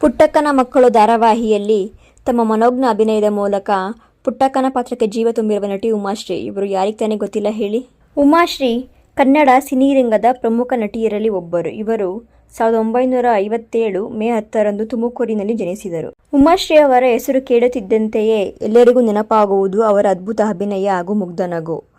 ಪುಟ್ಟಕ್ಕನ ಮಕ್ಕಳು ಧಾರಾವಾಹಿಯಲ್ಲಿ ತಮ್ಮ ಮನೋಜ್ಞ ಅಭಿನಯದ ಮೂಲಕ ಪುಟ್ಟಕ್ಕನ ಪಾತ್ರಕ್ಕೆ ಜೀವ ತುಂಬಿರುವ ನಟಿ ಉಮಾಶ್ರೀ. ಇವರು ಯಾರಿಗೆ ತಾನೇ ಗೊತ್ತಿಲ್ಲ ಹೇಳಿ. ಉಮಾಶ್ರೀ ಕನ್ನಡ ಸಿನಿರಂಗದ ಪ್ರಮುಖ ನಟಿಯರಲ್ಲಿ ಒಬ್ಬರು. ಇವರು ಸಾವಿರದ ಒಂಬೈನೂರ ಐವತ್ತೇಳು ಮೇ ಹತ್ತರಂದು ತುಮಕೂರಿನಲ್ಲಿ ಜನಿಸಿದರು. ಉಮಾಶ್ರೀ ಅವರ ಹೆಸರು ಕೇಳುತ್ತಿದ್ದಂತೆಯೇ ಎಲ್ಲರಿಗೂ ನೆನಪಾಗುವುದು ಅವರ ಅದ್ಭುತ ಅಭಿನಯ ಹಾಗೂ ಮುಗ್ಧ ನಗು.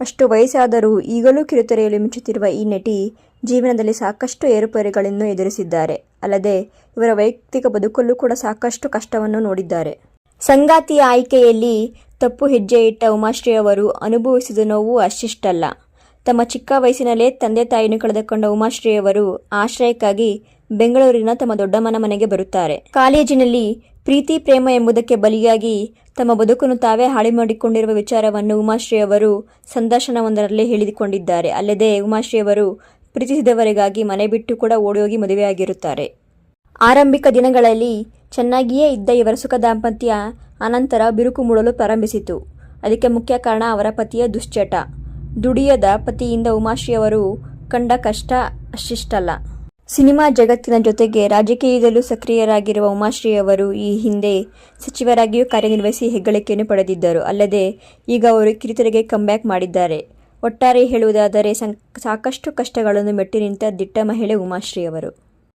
ಅಷ್ಟು ವಯಸ್ಸಾದರೂ ಈಗಲೂ ಕಿರುತೆರೆಯಲ್ಲಿ ಮಿಂಚುತ್ತಿರುವ ಈ ನಟಿ ಜೀವನದಲ್ಲಿ ಸಾಕಷ್ಟು ಏರುಪೇರುಗಳನ್ನು ಎದುರಿಸಿದ್ದಾರೆ. ಅಲ್ಲದೆ, ಇವರ ವೈಯಕ್ತಿಕ ಬದುಕಲ್ಲೂ ಕೂಡ ಸಾಕಷ್ಟು ಕಷ್ಟವನ್ನು ನೋಡಿದ್ದಾರೆ. ಸಂಗಾತಿಯ ಆಯ್ಕೆಯಲ್ಲಿ ತಪ್ಪು ಹೆಜ್ಜೆ ಇಟ್ಟ ಉಮಾಶ್ರೀ ಅವರು ಅನುಭವಿಸಿದ ನೋವು ಅಷ್ಟಿಷ್ಟಲ್ಲ. ತಮ್ಮ ಚಿಕ್ಕ ವಯಸ್ಸಿನಲ್ಲೇ ತಂದೆ ತಾಯಿಯನ್ನು ಕಳೆದುಕೊಂಡ ಉಮಾಶ್ರೀ ಅವರು ಆಶ್ರಯಕ್ಕಾಗಿ ಬೆಂಗಳೂರಿನ ತಮ್ಮ ದೊಡ್ಡಮ್ಮನ ಮನೆಗೆ ಬರುತ್ತಾರೆ. ಕಾಲೇಜಿನಲ್ಲಿ ಪ್ರೀತಿ, ಪ್ರೇಮ ಎಂಬುದಕ್ಕೆ ಬಲಿಯಾಗಿ ತಮ್ಮ ಬದುಕನ್ನು ತಾವೇ ಹಾಳಿ ಮಾಡಿಕೊಂಡಿರುವ ವಿಚಾರವನ್ನು ಉಮಾಶ್ರೀ ಅವರು ಸಂದರ್ಶನವೊಂದರಲ್ಲಿ ಹೇಳಿಕೊಂಡಿದ್ದಾರೆ. ಅಲ್ಲದೆ ಉಮಾಶ್ರೀ ಅವರು, ಪ್ರೀತಿಸಿದವರಿಗಾಗಿ ಮನೆ ಬಿಟ್ಟು ಕೂಡ ಓಡಿಯೋಗಿ ಮದುವೆಯಾಗಿರುತ್ತಾರೆ. ಆರಂಭಿಕ ದಿನಗಳಲ್ಲಿ ಚೆನ್ನಾಗಿಯೇ ಇದ್ದ ಇವರ ಸುಖ ದಾಂಪತ್ಯ ಅನಂತರ ಬಿರುಕು ಮೂಡಲು ಪ್ರಾರಂಭಿಸಿತು. ಅದಕ್ಕೆ ಮುಖ್ಯ ಕಾರಣ ಅವರ ಪತಿಯ ದುಶ್ಚಟ. ದುಡಿಯದ ಪತಿಯಿಂದ ಉಮಾಶ್ರೀ ಅವರು ಕಂಡ ಕಷ್ಟ ಅಷ್ಟಿಷ್ಟಲ್ಲ. ಸಿನಿಮಾ ಜಗತ್ತಿನ ಜೊತೆಗೆ ರಾಜಕೀಯದಲ್ಲೂ ಸಕ್ರಿಯರಾಗಿರುವ ಉಮಾಶ್ರೀ ಅವರು ಈ ಹಿಂದೆ ಸಚಿವರಾಗಿಯೂ ಕಾರ್ಯನಿರ್ವಹಿಸಿ ಹೆಗ್ಗಳಿಕೆಯನ್ನು ಪಡೆದಿದ್ದರು. ಅಲ್ಲದೆ ಈಗ ಅವರು ಕಿರುತೆರೆಗೆ ಕಂಬ್ಯಾಕ್ ಮಾಡಿದ್ದಾರೆ. ಒಟ್ಟಾರೆ ಹೇಳುವುದಾದರೆ ಸಾಕಷ್ಟು ಕಷ್ಟಗಳನ್ನು ಮೆಟ್ಟಿ ನಿಂತ ದಿಟ್ಟ ಮಹಿಳೆ ಉಮಾಶ್ರೀ ಅವರು.